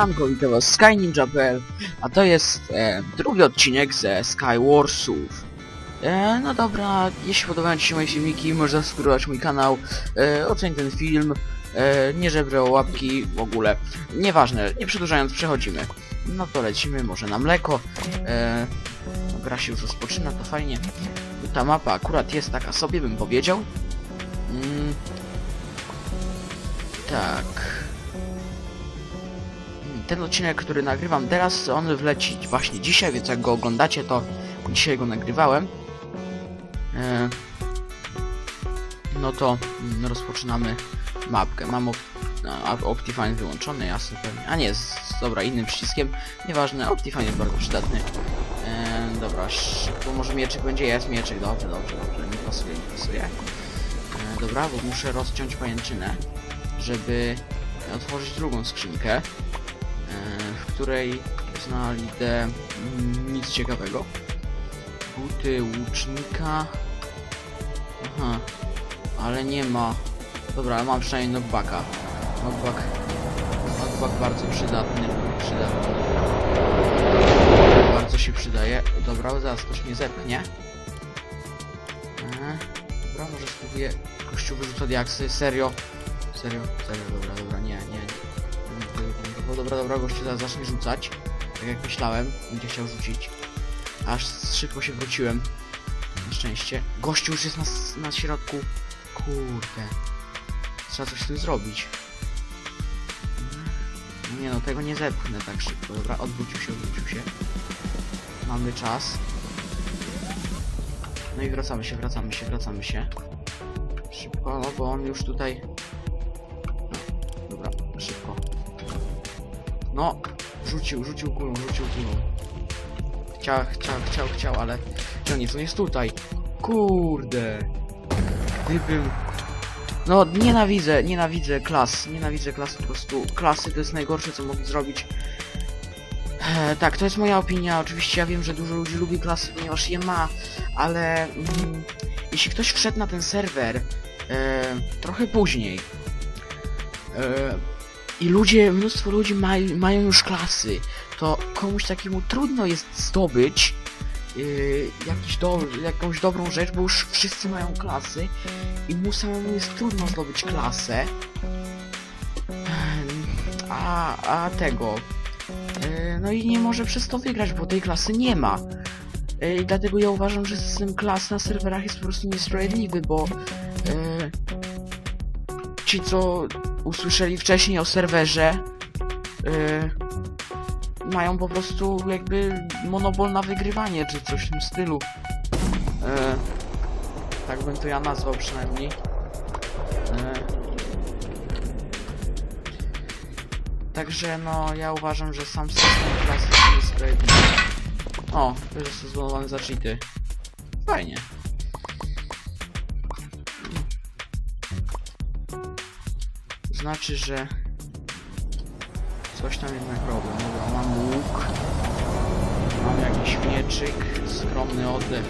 Siemanko, witam was Sky Ninja.pl, a to jest e, drugi odcinek ze Skywarsów. E, no dobra, jeśli podobają Ci się moje filmiki, możesz zasubskrybować mój kanał, e, oceń ten film, e, nie żebrę o łapki w ogóle. Nieważne, nie przedłużając, przechodzimy. No to lecimy, może na mleko. E, no, gra się już rozpoczyna, to fajnie. Ta mapa akurat jest taka sobie, bym powiedział. Mm, tak. Ten odcinek, który nagrywam teraz, on wleci właśnie dzisiaj, więc jak go oglądacie, to dzisiaj go nagrywałem. E, no to rozpoczynamy mapkę. Mam op a, Optifine wyłączony, jasne pewnie. A nie, z, dobra, innym przyciskiem. Nieważne, Optifine jest bardzo przydatny. E, dobra, szybko, może mieczyk będzie? Jest mieczyk, dobrze, dobrze, dobrze, mi pasuje, mi pasuje. E, dobra, bo muszę rozciąć pajęczynę, żeby otworzyć drugą skrzynkę, której znajdę mm, nic ciekawego. Buty łucznika. Aha, ale nie ma. Dobra, mam przynajmniej knockbacka. Knockback, knockback bardzo przydatny, przydatny. Bardzo się przydaje. Dobra, zaraz ktoś mnie zepchnie. E, Dobra, może spróbuję gościu wyrzuca diaksy. Serio? Serio? Serio, dobra, dobra, nie, nie. Dobra, dobra, gościu zaraz zacznie rzucać. Tak jak myślałem, będzie chciał rzucić. Aż szybko się wróciłem. Na szczęście. Gościu już jest na, na środku. Kurde. Trzeba coś z tym zrobić. Nie no, tego nie zepchnę tak szybko. Dobra, odwrócił się, odwrócił się. Mamy czas. No i wracamy się, wracamy się, wracamy się. Szybko, no bo on już tutaj... No, rzucił, rzucił kulą, rzucił kulą. Chciał, chciał, chciał, chciał, ale... On jest? On jest tutaj. Kurde. Gdybym... No, nienawidzę, nienawidzę klas. Nienawidzę klas po prostu. Klasy to jest najgorsze, co mogli zrobić. E, tak, to jest moja opinia. Oczywiście ja wiem, że dużo ludzi lubi klasy, ponieważ je ma, ale mm, jeśli ktoś wszedł na ten serwer e, trochę później e, i ludzie, mnóstwo ludzi maj, mają już klasy, to komuś takiemu trudno jest zdobyć yy, jakiś do, jakąś dobrą rzecz, bo już wszyscy mają klasy i mu samemu jest trudno zdobyć klasę. A, a tego. yy, No i nie może przez to wygrać, bo tej klasy nie ma. Yy, I dlatego ja uważam, że system klas na serwerach jest po prostu niesprawiedliwy, bo yy, ci, co usłyszeli wcześniej o serwerze, yy, mają po prostu jakby monopol na wygrywanie, czy coś w tym stylu. E, tak bym to ja nazwał przynajmniej. E, także no, ja uważam, że sam system klasy jest niesprawiedliwy. O, to jest zbudowany za cheaty. Fajnie. Znaczy, że coś tam jednak robią. Dobra, mam łuk. Mam jakiś mieczyk. Skromny. Skromny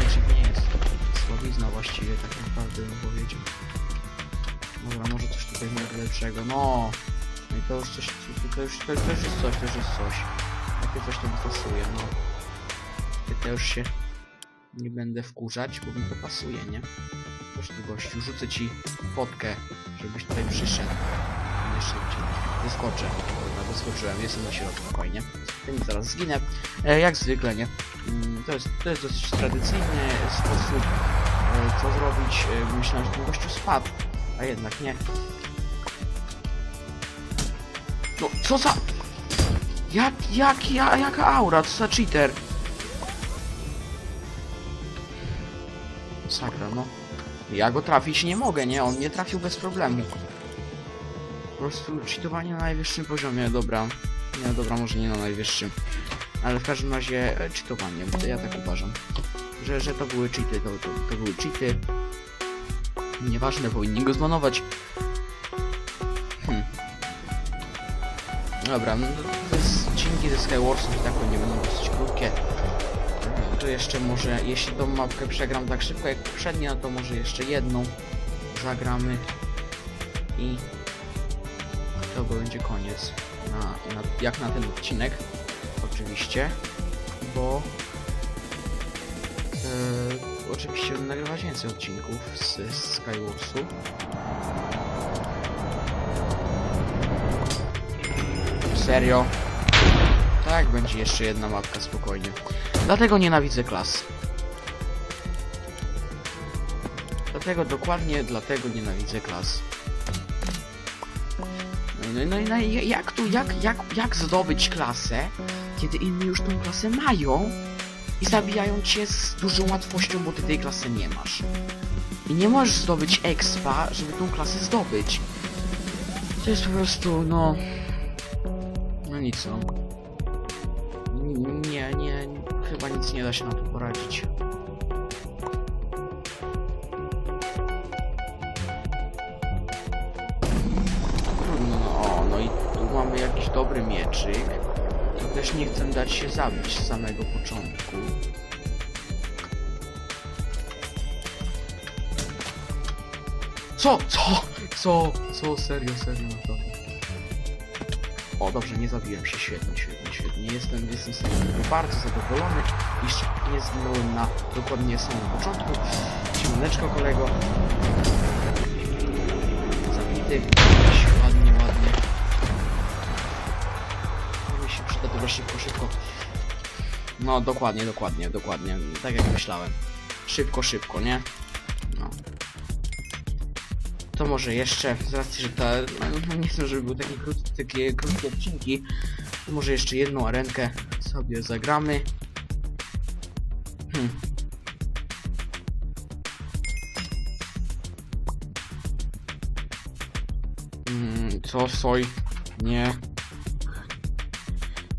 mieczyk nie jest. Słowizna właściwie tak naprawdę bym powiedział. Dobra, może coś tutaj będzie lepszego. No! No i to już coś, to już, to, to już jest coś, to już jest coś. Takie coś to mi pasuje, no. Ja już się nie będę wkurzać, bo mi to pasuje, nie? Proszę tu gościu, rzucę ci fotkę, żebyś tutaj przyszedł. Nie szybciej. Wyskoczę. Dobra, wyskoczyłem, jestem na środku, spokojnie. Tym zaraz zginę. E, jak zwykle, nie? Mm, to, jest, to jest dosyć tradycyjny sposób, e, co zrobić. E, myślałem, że ten gościu spadł, a jednak nie. No, co za... Jak, jak, ja, jaka aura? Co za cheater? Sakra, no. Ja go trafić nie mogę, nie? On nie trafił bez problemu. Po prostu cheatowanie na najwyższym poziomie, dobra. Nie, dobra, może nie na najwyższym. Ale w każdym razie e, cheatowanie, bo ja tak uważam. Że, że to były cheaty, to, to, to były cheaty. Nieważne, powinni go zbanować. Hmm. Dobra, no to jest odcinki ze Skywarsów i tak pewnie będą dosyć krótkie. To jeszcze może, jeśli tą mapkę przegram tak szybko jak poprzednia, to może jeszcze jedną zagramy i to będzie koniec. na, na, jak na ten odcinek, oczywiście, bo e, oczywiście będę nagrywać więcej odcinków z, z. Serio? Tak, będzie jeszcze jedna mapka, spokojnie. Dlatego nienawidzę klas. Dlatego, dokładnie dlatego nienawidzę klas. No, i- no, no i jak tu, jak, jak, jak zdobyć klasę, kiedy inni już tą klasę mają i zabijają cię z dużą łatwością, bo ty tej klasy nie masz. I nie możesz zdobyć expa, żeby tą klasę zdobyć. To jest po prostu, no... No nic, no. Nie, nie, chyba nic nie da się na to poradzić. No, no i tu mamy jakiś dobry mieczyk. To też nie chcę dać się zabić z samego początku. Co? Co? Co? Co? Serio, serio na to. O, dobrze, nie zabiłem się. Świetnie, świetnie, świetnie. Jestem, jestem z tego bardzo zadowolony. Jeszcze nie zginąłem na dokładnie samym początku. Siemaneczko, kolego. Zabity. Ładnie, ładnie. To mi się przyda dobra szybko, szybko. No, dokładnie, dokładnie, dokładnie. Tak jak myślałem. Szybko, szybko, nie? To może jeszcze, z racji, że ta, no, nie chcę, żeby były takie, krót, takie krótkie odcinki, to może jeszcze jedną arenkę sobie zagramy. Hmm. Mm, co, soj? Nie.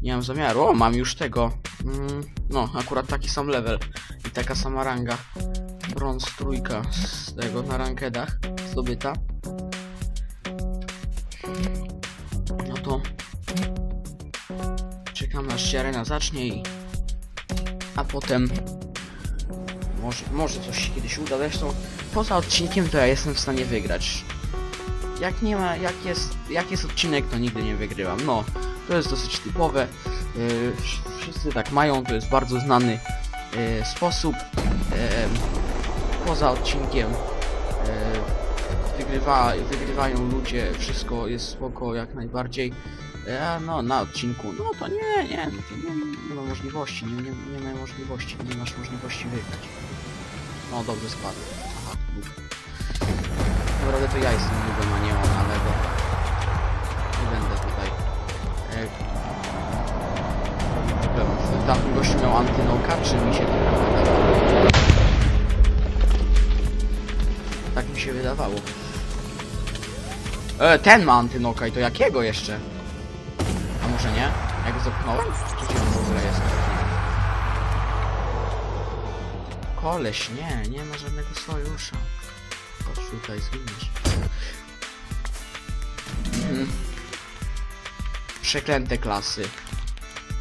Nie mam zamiaru. O, mam już tego. Mm, no, akurat taki sam level i taka sama ranga. Brąz trójka z tego na rankedach zdobyta. No to czekam aż się arena zacznie i a potem może, może coś się kiedyś uda. Zresztą poza odcinkiem to ja jestem w stanie wygrać. Jak nie ma, jak jest, jak jest odcinek, to nigdy nie wygrywam. No, to jest dosyć typowe. Yy, wsz- wszyscy tak mają, to jest bardzo znany yy, sposób. Yy, poza odcinkiem wygrywa, wygrywają ludzie, wszystko jest spoko jak najbardziej. A no, na odcinku, no to nie, nie, nie, nie ma możliwości, nie, nie, nie ma możliwości, nie masz możliwości wygrać. No, dobrze skład. Aha. Naprawdę to ja jestem nubem, a nie on, ale dobra. Nie będę tutaj. E. Tamten gościu miał antynoka, czy mi się wydawało? Tak mi się wydawało. E, ten ma antynoka i to jakiego jeszcze? A może nie? Jak zepchnąłem? Gdzie to w ogóle jest? Koleś, nie, nie ma żadnego sojusza. Chodź tutaj, zginiesz. Mhm. Przeklęte klasy.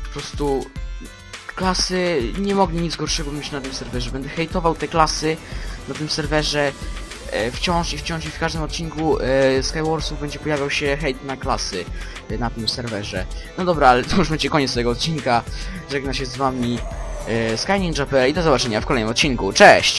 Po prostu klasy nie mogli nic gorszego mieć na tym serwerze. Będę hejtował te klasy na tym serwerze wciąż i wciąż i w każdym odcinku e, Skywarsów będzie pojawiał się hejt na klasy e, na tym serwerze. No dobra, ale to już będzie koniec tego odcinka. Żegna się z wami e, Sky Ninja.pl i do zobaczenia w kolejnym odcinku. Cześć!